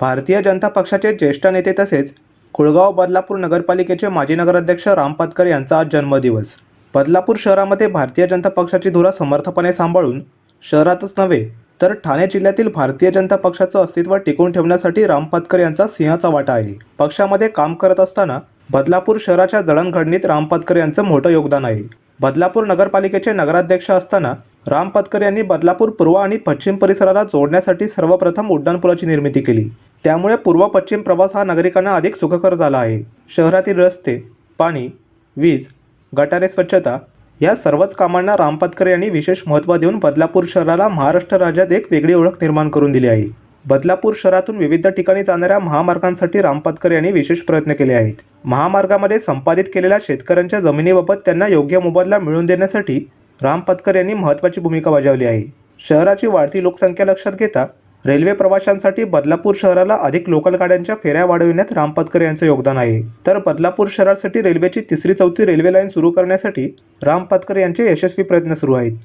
भारतीय जनता पक्षाचे ज्येष्ठ नेते तसेच कुळगाव बदलापूर नगरपालिकेचे माजी नगराध्यक्ष राम पातकर यांचा आज जन्मदिवस. बदलापूर शहरामध्ये भारतीय जनता पक्षाची धुरा समर्थपणे सांभाळून शहरातच नव्हे तर ठाणे जिल्ह्यातील भारतीय जनता पक्षाचं अस्तित्व टिकवून ठेवण्यासाठी राम पातकर यांचा सिंहाचा वाटा आहे. पक्षामध्ये काम करत असताना बदलापूर शहराच्या जडणघडणीत राम पातकर यांचं मोठं योगदान आहे. बदलापूर नगरपालिकेचे नगराध्यक्ष असताना राम पातकर यांनी बदलापूर पूर्व आणि पश्चिम परिसराला जोडण्यासाठी सर्वप्रथम उड्डाणपुलाची निर्मिती केली. त्यामुळे पूर्व पश्चिम प्रवास हा नागरिकांना अधिक सुखकर झाला आहे. शहरातील रस्ते पाणी वीज गटारे स्वच्छता या सर्वच कामांना राम पातकर यांनी विशेष महत्त्व देऊन बदलापूर शहराला महाराष्ट्र राज्यात एक वेगळी ओळख निर्माण करून दिली आहे. बदलापूर शहरातून विविध ठिकाणी जाणाऱ्या महामार्गांसाठी राम पातकर यांनी विशेष प्रयत्न केले आहेत. महामार्गामध्ये संपादित केलेल्या शेतकऱ्यांच्या जमिनीबाबत त्यांना योग्य मोबदला मिळवून देण्यासाठी राम पातकर यांनी महत्त्वाची भूमिका बजावली आहे. शहराची वाढती लोकसंख्या लक्षात घेता रेल्वे प्रवाशांसाठी बदलापूर शहराला अधिक लोकल गाड्यांच्या फेऱ्या वाढविण्यात राम पातकर यांचं योगदान आहे. तर बदलापूर शहरासाठी रेल्वेची तिसरी चौथी रेल्वे लाईन सुरू करण्यासाठी राम पातकर यांचे यशस्वी प्रयत्न सुरू आहेत.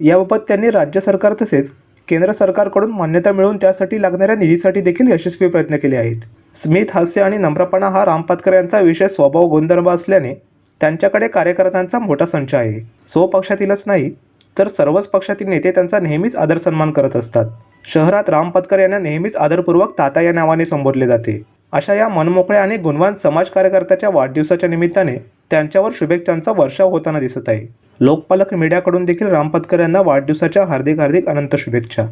याबाबत त्यांनी राज्य सरकार तसेच केंद्र सरकारकडून मान्यता मिळवून त्यासाठी लागणाऱ्या निधीसाठी देखील यशस्वी प्रयत्न केले आहेत. स्मित हास्य आणि नम्रपणा हा राम पातकर यांचा विशेष स्वभाव गुणधर्म असल्याने त्यांच्याकडे कार्यकर्त्यांचा मोठा संच आहे. स्वपक्षातीलच नाही तर सर्वच पक्षातील नेते त्यांचा नेहमीच आदर सन्मान करत असतात. शहरात राम पातकर यांना नेहमीच आदरपूर्वक ताता या नावाने संबोधले जाते. अशा या मनमोकळ्या आणि गुणवान समाज कार्यकर्त्याच्या वाढदिवसाच्या निमित्ताने त्यांच्यावर शुभेच्छांचा वर्षाव होताना दिसत आहे. लोकपालक मीडियाकडून देखील राम पातकर यांना वाढदिवसाच्या हार्दिक हार्दिक अनंत शुभेच्छा.